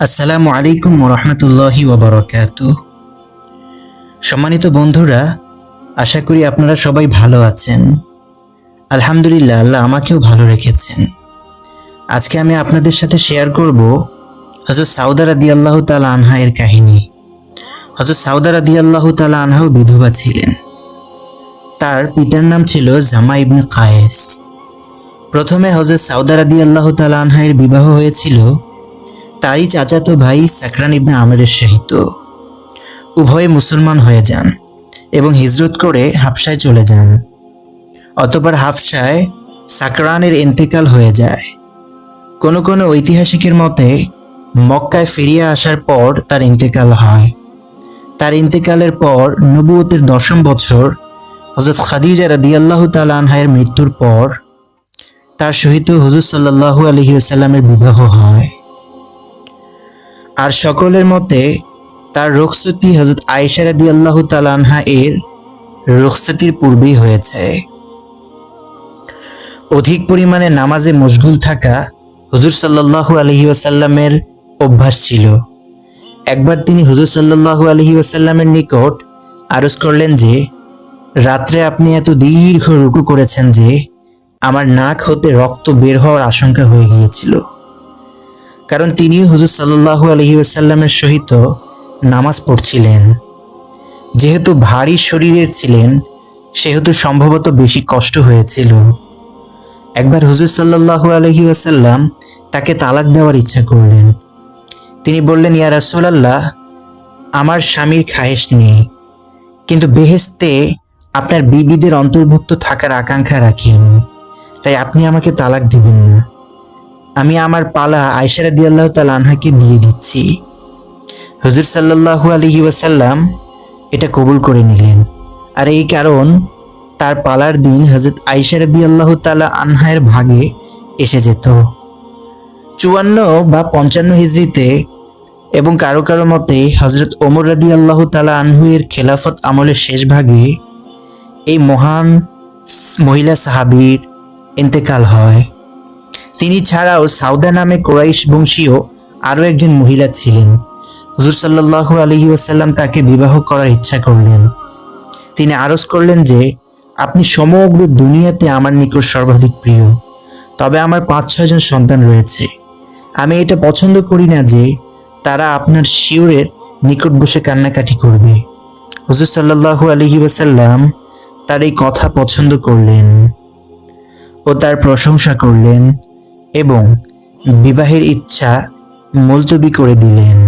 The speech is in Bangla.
আসসালামু আলাইকুম রহমতুল্লাহি ওবরাকাত। সম্মানিত বন্ধুরা, আশা করি আপনারা সবাই ভালো আছেন। আলহামদুলিল্লাহ, আল্লাহ আমাকেও ভালো রেখেছেন। আজকে আমি আপনাদের সাথে শেয়ার করব হজরত সাউদা রাদি আল্লাহ তালা আনহা এর কাহিনী। হজরত সাউদা রাদি আল্লাহ তালা আনহাও বিধবা ছিলেন। তার পিতার নাম ছিল জামা ইবনে কায়েস। প্রথমে হজরত সাউদা রাদি আল্লাহ তালা আনহা এর বিবাহ হয়েছিল তারই চাচাতো ভাই সাকরান ইবনে আমেরের সহিত উভয়ে মুসলমান হয়ে যান এবং হিজরত করে হাফসায় চলে যান। অতপর হাফসায় সাকরানের ইন্তেকাল হয়ে যায়। কোনো কোনো ঐতিহাসিকের মতে মক্কায় ফিরিয়ে আসার পর তার ইন্তেকাল হয়। তার ইন্তেকালের পর নবুয়তের দশম বছর হজরত খাদিজা রাদিয়াল্লাহ তালা আনহায়ের মৃত্যুর পর তার সহিত হুজুর সাল্লাহু আলহিউসাল্লামের বিবাহ হয়। আর সকলের মতে তার রুখসতি হজরত আয়েশা রাদি আল্লাহ তালানহা এর রুখসতির পূর্বেই হয়েছে। অধিক পরিমাণে নামাজে মশগুল থাকা হুজুর সাল্লাহু আলহি ওসাল্লামের অভ্যাস ছিল। একবার তিনি হুজুর সাল্লাহু আলহি ওসাল্লামের নিকট আরজ করলেন যে, রাত্রে আপনি এত দীর্ঘ রুকু করেছেন যে, আমার নাক হতে রক্ত বের হওয়ার আশঙ্কা হয়ে গিয়েছিল। কারণ তিনি হুজুর সাল্লাহু আলহি আসাল্লামের সহিত নামাজ পড়ছিলেন। যেহেতু ভারী শরীরের ছিলেন, সেহেতু সম্ভবত বেশি কষ্ট হয়েছিল। একবার হুজুর সাল্লাহু আলহি আসাল্লাম তাকে তালাক দেওয়ার ইচ্ছা করলেন। তিনি বললেন, ইয়া রাসূলাল্লাহ, আমার স্বামীর খায়েশ নেই। কিন্তু বেহেস্তে আপনার বিবিদের অন্তর্ভুক্ত থাকার আকাঙ্ক্ষা রাখি আমি। তাই আপনি আমাকে তালাক দিবেন না। আমি আমার পালা আয়সারা দিয়াল্লাহ তাল আনহাকে দিয়ে দিচ্ছি। হুজুর সাল্লাহু আলহি ওয়াসাল্লাম এটা কবুল করে নিলেন। আর এই কারণ, তার পালার দিন হজরত আয়সারা দিয়াল্লাহ তালা আনহায়ের ভাগে এসে যেত। চুয়ান্ন বা পঞ্চান্ন হিজড়িতে এবং কারও কারও মতে হজরত ওমর রাদি আল্লাহ তালা আনহুয়ের খেলাফত আমলের শেষ ভাগে এই মহান মহিলা সাহাবির ইন্তেকাল হয়। তিনি ছাড়াও সাউদা নামে কোরাইশ বংশীয় আরও একজন মহিলা ছিলেন। হুজুর সাল্লাহ আলহি ওসাল্লাম তাকে বিবাহ করার ইচ্ছা করলেন। তিনি আরজ করলেন যে, আপনি সমগ্র দুনিয়াতে আমার নিকট সর্বাধিক প্রিয়। তবে আমার পাঁচ ছয়জন সন্তান রয়েছে। আমি এটা পছন্দ করি না যে, তারা আপনার শিওরের নিকট বসে কান্নাকাটি করবে। হুজুর সাল্লাহু আলহি ওসাল্লাম তার এই কথা পছন্দ করলেন ও তার প্রশংসা করলেন। এবং বিবাহের ইচ্ছা মুলতবি করে দিলেন।